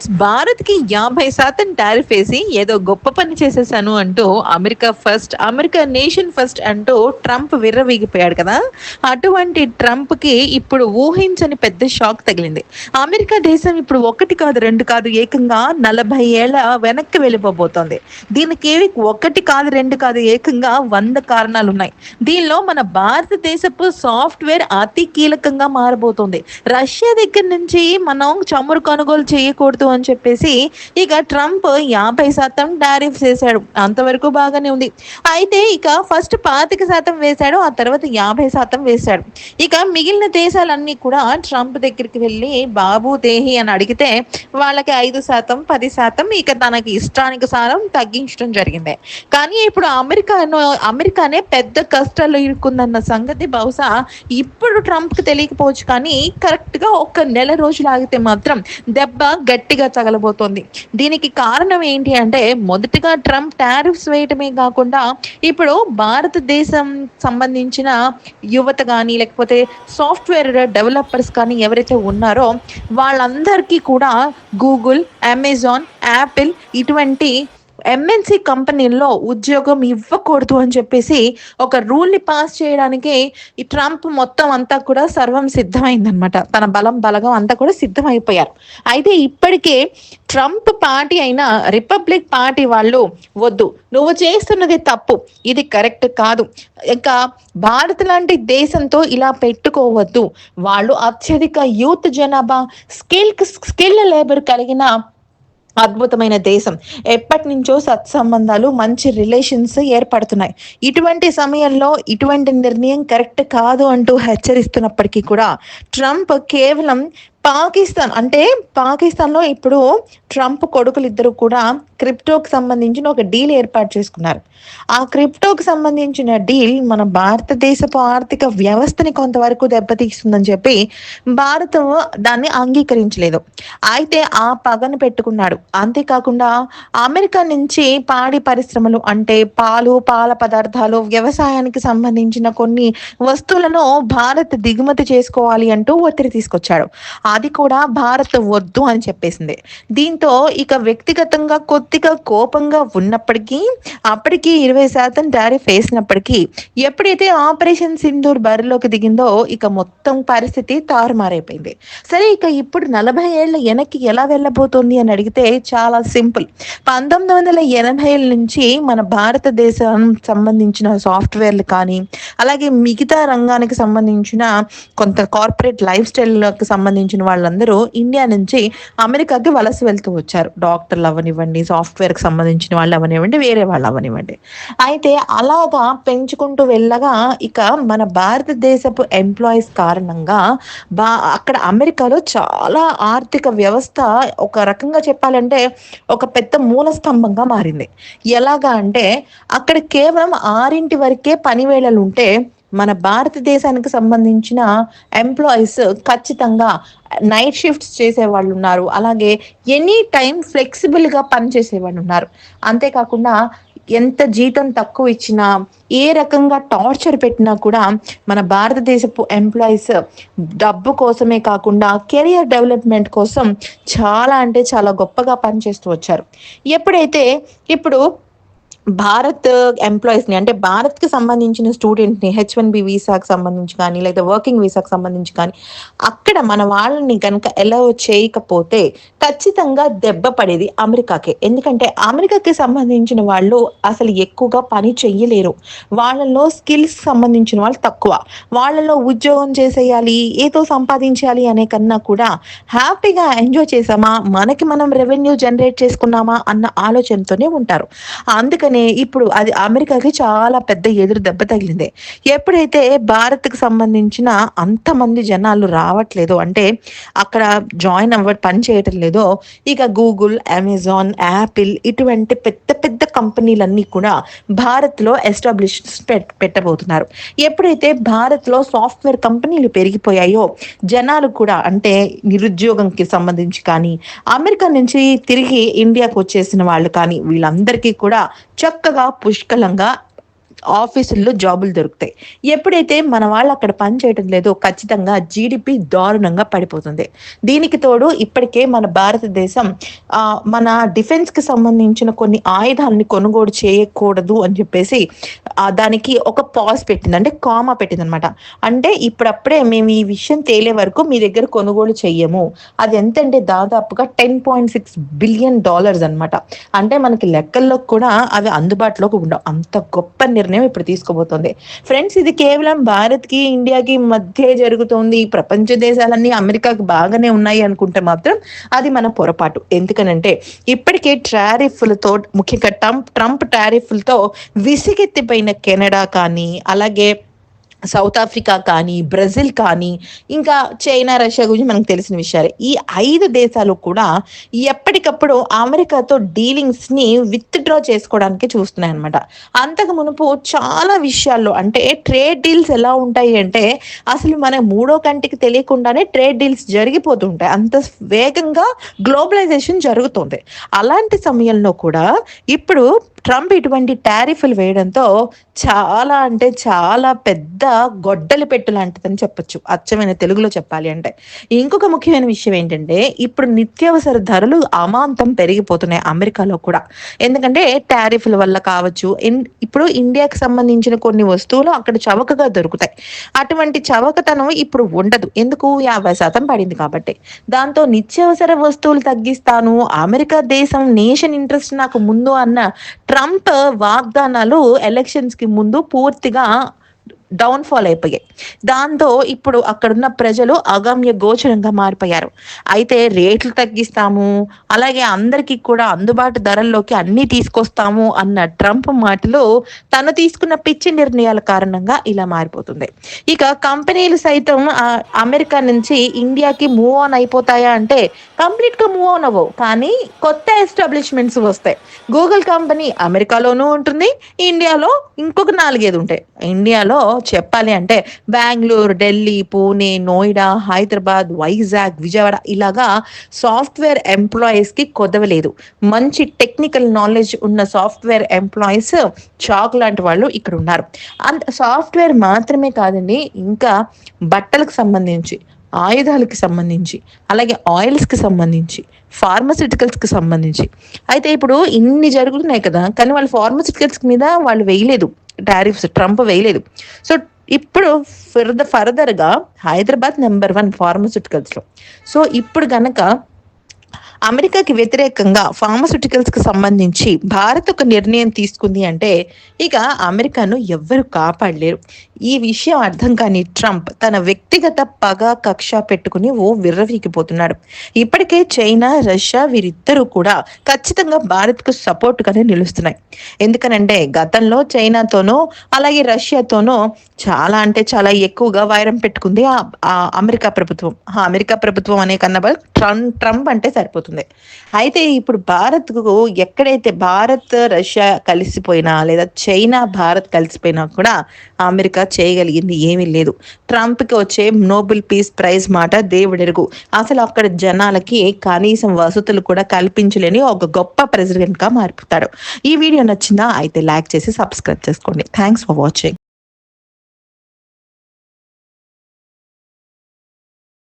Friends భారత్కి యాభై శాతం టారిఫ్ వేసి ఏదో గొప్ప పని చేసేసాను అంటూ America first America nation first అంటూ ట్రంప్ విర్రవీగిపోయాడు కదా. అటువంటి ట్రంప్కి ఇప్పుడు ఊహించని పెద్ద షాక్ తగిలింది. అమెరికా దేశం ఇప్పుడు ఒకటి కాదు రెండు కాదు ఏకంగా నలభై ఏళ్ళ వెనక్కి వెళ్ళిపోబోతోంది. దీనికి ఒకటి కాదు రెండు కాదు ఏకంగా వంద కారణాలు ఉన్నాయి దీనిలో మన భారతదేశపు సాఫ్ట్వేర్ అతి కీలకంగా మారబోతోంది. రష్యా దగ్గర నుంచి మనం చమురు కొనుగోలు చేయకూడదు అని చెప్పేసి ఇక ట్రంప్ యాభై శాతం టారిఫ్ చేశాడు. అంతవరకు బాగానే ఉంది. అయితే ఇక ఫస్ట్ పాతిక శాతం వేశాడు ఆ తర్వాత యాభై శాతం వేశాడు. ఇక మిగిలిన దేశాలన్నీ కూడా ట్రంప్ దగ్గరికి వెళ్ళి బాబు దేహి అని అడిగితే వాళ్ళకి ఐదు శాతం పది శాతం ఇక తనకి ఇష్టానికి సారం తగ్గించడం జరిగింది. కానీ ఇప్పుడు అమెరికాను అమెరికానే పెద్ద కష్టాల్లో ఇరుక్కుందన్న సంగతి బహుశా ఇప్పుడు ట్రంప్కి తెలియకపోవచ్చు. కానీ కరెక్ట్గా ఒక నెల రోజులు ఆగితే మాత్రం దెబ్బ గట్టిగా తగలబోతోంది. దీనికి కారణం ఏంటి అంటే మొదటిగా ట్రంప్ టారిఫ్స్ వేయటమే కాకుండా ఇప్పుడు భారతదేశం సంబంధించిన యువత కానీ లేకపోతే సాఫ్ట్వేర్ డెవలపర్స్ కానీ ఎవరైతే ఉన్నారో వాళ్ళందరికీ కూడా గూగుల్ అమెజాన్ యాపిల్ ఇటువంటి ఎంఎన్సి కంపెనీల్లో ఉద్యోగం ఇవ్వకూడదు అని చెప్పేసి ఒక రూల్ని పాస్ చేయడానికి ఈ ట్రంప్ మొత్తం అంతా కూడా సర్వం సిద్ధమైందనమాట తన బలం బలగం అంతా కూడా సిద్ధమైపోయారు. అయితే ఇప్పటికే ట్రంప్ పార్టీ అయిన రిపబ్లిక్ పార్టీ వాళ్ళు వద్దు నువ్వు చేస్తున్నది తప్పు ఇది కరెక్ట్ కాదు. ఇంకా భారత్ లాంటి దేశంతో ఇలా పెట్టుకోవద్దు. వాళ్ళు అత్యధిక యూత్ జనాభా స్కిల్ స్కిల్ లేబర్ కలిగిన అద్భుతమైన దేశం. ఎప్పటి నుంచో సత్సంబంధాలు మంచి రిలేషన్స్ ఏర్పడుతున్నాయి. ఇటువంటి సమయంలో ఇటువంటి నిర్ణయం కరెక్ట్ కాదు అంటూ హెచ్చరిస్తున్నప్పటికీ కూడా ట్రంప్ కేవలం పాకిస్తాన్ అంటే పాకిస్తాన్లో ఇప్పుడు ట్రంప్ కొడుకులు ఇద్దరు కూడా క్రిప్టోకి సంబంధించిన ఒక డీల్ ఏర్పాటు చేసుకున్నారు. ఆ క్రిప్టోకి సంబంధించిన డీల్ మన భారతదేశపు ఆర్థిక వ్యవస్థని కొంతవరకు దెబ్బతీస్తుందని చెప్పి భారత్ దాన్ని అంగీకరించలేదు. అయితే ఆ పగను పెట్టుకున్నాడు. అంతేకాకుండా అమెరికా నుంచి పాడి పరిశ్రమలు అంటే పాలు పాల పదార్థాలు వ్యవసాయానికి సంబంధించిన కొన్ని వస్తువులను భారత్ దిగుమతి చేసుకోవాలి అంటూ ఒత్తిడి తీసుకొచ్చాడు. అది కూడా భారత్ వద్దు అని చెప్పేసింది. దీంతో ఇక వ్యక్తిగతంగా కొద్దిగా కోపంగా ఉన్నప్పటికీ అప్పటికి ఇరవై శాతం టారిఫ్ వేసినప్పటికీ ఎప్పుడైతే ఆపరేషన్ సింధూర్ బరిలోకి దిగిందో ఇక మొత్తం పరిస్థితి తారుమారైపోయింది. సరే ఇక ఇప్పుడు నలభై ఏళ్ళ వెనక్కి ఎలా వెళ్ళబోతోంది అని అడిగితే చాలా సింపుల్. పంతొమ్మిది వందల ఎనభై నుంచి మన భారతదేశం సంబంధించిన సాఫ్ట్వేర్లు కానీ అలాగే మిగతా రంగానికి సంబంధించిన కొంత కార్పొరేట్ లైఫ్ స్టైల్కి సంబంధించిన వాళ్ళందరూ ఇండియా నుంచి అమెరికాకి వలస వెళ్తూ వచ్చారు. డాక్టర్లు అవనివ్వండి సాఫ్ట్వేర్కి సంబంధించిన వాళ్ళు అవనివ్వండి వేరే వాళ్ళు అవనివ్వండి. అయితే అలాగా పెంచుకుంటూ వెళ్ళగా ఇక మన భారతదేశపు ఎంప్లాయీస్ కారణంగా బా అక్కడ అమెరికాలో చాలా ఆర్థిక వ్యవస్థ ఒక రకంగా చెప్పాలంటే ఒక పెద్ద మూల స్తంభంగా మారింది. ఎలాగా అంటే అక్కడ కేవలం ఆరింటి వరకే పని వేళలు ఉంటే మన భారతదేశానికి సంబంధించిన ఎంప్లాయీస్ ఖచ్చితంగా నైట్ షిఫ్ట్స్ చేసే వాళ్ళు ఉన్నారు. అలాగే ఎనీ టైం ఫ్లెక్సిబుల్గా పనిచేసేవాళ్ళు పనిచేసే వాళ్ళు ఉన్నారు. అంతేకాకుండా ఎంత జీతం తక్కువ ఇచ్చినా ఏ రకంగా టార్చర్ పెట్టినా కూడా మన భారతదేశపు ఎంప్లాయీస్ డబ్బు కోసమే కాకుండా కెరియర్ డెవలప్మెంట్ కోసం చాలా అంటే చాలా గొప్పగా పనిచేస్తూ వచ్చారు. ఎప్పుడైతే ఇప్పుడు భారత్ ఎంప్లాయీస్ని అంటే భారత్కి సంబంధించిన స్టూడెంట్ని హెచ్ వన్ బి వీసాకి సంబంధించి కానీ లేదా వర్కింగ్ వీసాకి సంబంధించి కానీ అక్కడ మన వాళ్ళని కనుక ఎలా చేయకపోతే ఖచ్చితంగా దెబ్బ పడేది అమెరికాకే. ఎందుకంటే అమెరికాకి సంబంధించిన వాళ్ళు అసలు ఎక్కువగా పని చెయ్యలేరు. వాళ్ళలో స్కిల్స్ సంబంధించిన వాళ్ళు తక్కువ. వాళ్ళలో ఉద్యోగం చేసేయాలి ఏదో సంపాదించాలి అనే కన్నా కూడా హ్యాపీగా ఎంజాయ్ చేసామా? మనకి మనం రెవెన్యూ జనరేట్ చేసుకున్నామా? అన్న ఆలోచనతోనే ఉంటారు. అందుకని ఇప్పుడు అది అమెరికాకి చాలా పెద్ద ఎదురు దెబ్బ తగిలింది. ఎప్పుడైతే భారత్కి సంబంధించిన అంతమంది జనాలు రావట్లేదు అంటే అక్కడ జాయిన్ అవ్వ పని చేయటం లేదో ఇక గూగుల్ అమెజాన్ యాపిల్ ఇటువంటి పెద్ద పెద్ద కంపెనీలన్నీ కూడా భారత్లో ఎస్టాబ్లిష్ పెట్టబోతున్నారు. ఎప్పుడైతే భారత్లో సాఫ్ట్వేర్ కంపెనీలు పెరిగిపోయాయో జనాలు కూడా అంటే నిరుద్యోగంకి సంబంధించి కానీ అమెరికా నుంచి తిరిగి ఇండియాకు వచ్చేసిన వాళ్ళు కానీ వీళ్ళందరికీ కూడా చక్కగా పుష్కలంగా ఆఫీసుల్లో జాబులు దొరుకుతాయి. ఎప్పుడైతే మన వాళ్ళు అక్కడ పని చేయడం లేదో ఖచ్చితంగా జీడిపి దారుణంగా పడిపోతుంది. దీనికి తోడు ఇప్పటికే మన భారతదేశం మన డిఫెన్స్కి సంబంధించిన కొన్ని ఆయుధాలని కొనుగోలు చేయకూడదు అని చెప్పేసి దానికి ఒక పాజ్ పెట్టింది. అంటే కామా పెట్టింది అనమాట అంటే ఇప్పుడప్పుడే మేము ఈ విషయం తేలే వరకు మీ దగ్గర కొనుగోలు చెయ్యము. అది ఎంతంటే దాదాపుగా ten point six billion dollars అనమాట అంటే మనకి లెక్కల్లో కూడా అవి అందుబాటులోకి ఉండవు. అంత గొప్ప నిర్ణయం ఇప్పుడు తీసుకోబోతోంది. ఫ్రెండ్స్ ఇది కేవలం భారత్కి ఇండియాకి మధ్య జరుగుతోంది. ప్రపంచ దేశాలన్నీ అమెరికాకి బాగానే ఉన్నాయి అనుకుంటే మాత్రం అది మన పొరపాటు. ఎందుకనంటే ఇప్పటికే టారిఫ్లతో ముఖ్యంగా ట్రంప్ ట్రంప్ టారిఫ్లతో విసిగెత్తిపోయిన కెనడా కానీ అలాగే సౌత్ ఆఫ్రికా కానీ బ్రెజిల్ కానీ ఇంకా చైనా రష్యా గురించి మనకు తెలిసిన విషయాలే. ఈ ఐదు దేశాలు కూడా ఎప్పటికప్పుడు అమెరికాతో డీలింగ్స్ని విత్డ్రా చేసుకోవడానికి చూస్తున్నాయి అనమాట అంతకు మునుపు చాలా విషయాల్లో అంటే ట్రేడ్ డీల్స్ ఎలా ఉంటాయి అంటే అసలు మన మూడో కంటికి తెలియకుండానే ట్రేడ్ డీల్స్ జరిగిపోతుంటాయి. అంత వేగంగా గ్లోబలైజేషన్ జరుగుతుంది. అలాంటి సమయంలో కూడా ఇప్పుడు ట్రంప్ ఇటువంటి టారిఫ్లు వేయడంతో చాలా అంటే చాలా పెద్ద గొడ్డలి పెట్టు లాంటిదని చెప్పొచ్చు. అచ్చమైన తెలుగులో చెప్పాలి అంటే. ఇంకొక ముఖ్యమైన విషయం ఏంటంటే ఇప్పుడు నిత్యావసర ధరలు అమాంతం పెరిగిపోతున్నాయి అమెరికాలో కూడా. ఎందుకంటే టారిఫ్ల వల్ల కావచ్చు ఇప్పుడు ఇండియాకి సంబంధించిన కొన్ని వస్తువులు అక్కడ చవకగా దొరుకుతాయి. అటువంటి చవకతనం ఇప్పుడు ఉండదు. ఎందుకు? యాభై శాతం పడింది కాబట్టి. దాంతో నిత్యావసర వస్తువులు తగ్గిస్తాను అమెరికా దేశం నేషన్ ఇంట్రెస్ట్ నాకు ముందు అన్న ట్రంప్ వాగ్దానాలు ఎలక్షన్స్కి ముందు పూర్తిగా డౌన్ఫాల్ అయిపోయాయి. దాంతో ఇప్పుడు అక్కడున్న ప్రజలు అగమ్య గోచరంగా మారిపోయారు. అయితే రేట్లు తగ్గిస్తాము అలాగే అందరికీ కూడా అందుబాటు ధరల్లోకి అన్ని తీసుకొస్తాము అన్న ట్రంప్ మాటలు తను తీసుకున్న పిచ్చి నిర్ణయాల కారణంగా ఇలా మారిపోతుంది. ఇక కంపెనీలు సైతం అమెరికా నుంచి ఇండియాకి మూవ్ ఆన్ అయిపోతాయా అంటే కంప్లీట్గా మూవ్ ఆన్ అవ్వవు. కానీ కొత్త ఎస్టాబ్లిష్మెంట్స్ వస్తాయి. గూగుల్ కంపెనీ అమెరికాలోనూ ఉంటుంది ఇండియాలో ఇంకొక నాలుగైదు ఉంటాయి. ఇండియాలో చెప్పాలి అంటే బెంగళూరు ఢిల్లీ పూణే నోయిడా హైదరాబాద్ వైజాగ్ విజయవాడ ఇలాగా సాఫ్ట్వేర్ ఎంప్లాయీస్కి కొదవలేదు మంచి టెక్నికల్ నాలెడ్జ్ ఉన్న సాఫ్ట్వేర్ ఎంప్లాయీస్ చాక్ లాంటి వాళ్ళు ఇక్కడ ఉన్నారు. అంత సాఫ్ట్వేర్ మాత్రమే కాదండి ఇంకా బట్టలకు సంబంధించి ఆయుధాలకి సంబంధించి అలాగే ఆయిల్స్కి సంబంధించి ఫార్మసిటికల్స్కి సంబంధించి. అయితే ఇప్పుడు ఇన్ని జరుగుతున్నాయి కదా కానీ వాళ్ళు ఫార్మసిటికల్స్ మీద వాళ్ళు వేయలేదు. టారిఫ్స్ ట్రంప్ వేయలేదు సో ఇప్పుడు ఫర్ద ఫర్దర్గా హైదరాబాద్ నెంబర్ వన్ ఫార్మస్యూటికల్స్లో సో ఇప్పుడు గనక అమెరికాకి వ్యతిరేకంగా ఫార్మస్యూటికల్స్కి సంబంధించి భారత్ ఒక నిర్ణయం తీసుకుంది అంటే ఇక అమెరికాను ఎవ్వరు కాపాడలేరు. ఈ విషయం అర్థం కాని ట్రంప్ తన వ్యక్తిగత పగ కక్ష పెట్టుకుని ఓ విర్రవీకిపోతున్నాడు ఇప్పటికే చైనా రష్యా వీరిద్దరూ కూడా ఖచ్చితంగా భారత్కు సపోర్ట్గానే నిలుస్తున్నాయి. ఎందుకనంటే గతంలో చైనాతోనో అలాగే రష్యాతోనో చాలా అంటే చాలా ఎక్కువగా వైరం పెట్టుకుంది ఆ అమెరికా ప్రభుత్వం. ఆ అమెరికా ప్రభుత్వం అనే కన్నా ట్రంప్ ట్రంప్ అంటే సరిపోతుంది. అయితే ఇప్పుడు భారత్కు ఎక్కడైతే భారత్ రష్యా కలిసిపోయినా లేదా చైనా భారత్ కలిసిపోయినా కూడా అమెరికా చేయగలిగింది ఏమీ లేదు. ట్రంప్కి వచ్చే నోబెల్ పీస్ ప్రైజ్ మాట దేవుడెరుగు. అసలు అక్కడ జనాలకి కనీసం వసతులు కూడా కల్పించలేని ఒక గొప్ప ప్రెసిడెంట్గా మారిపోతాడు. ఈ వీడియో నచ్చిందా అయితే లైక్ చేసి సబ్స్క్రైబ్ చేసుకోండి. Thanks for watching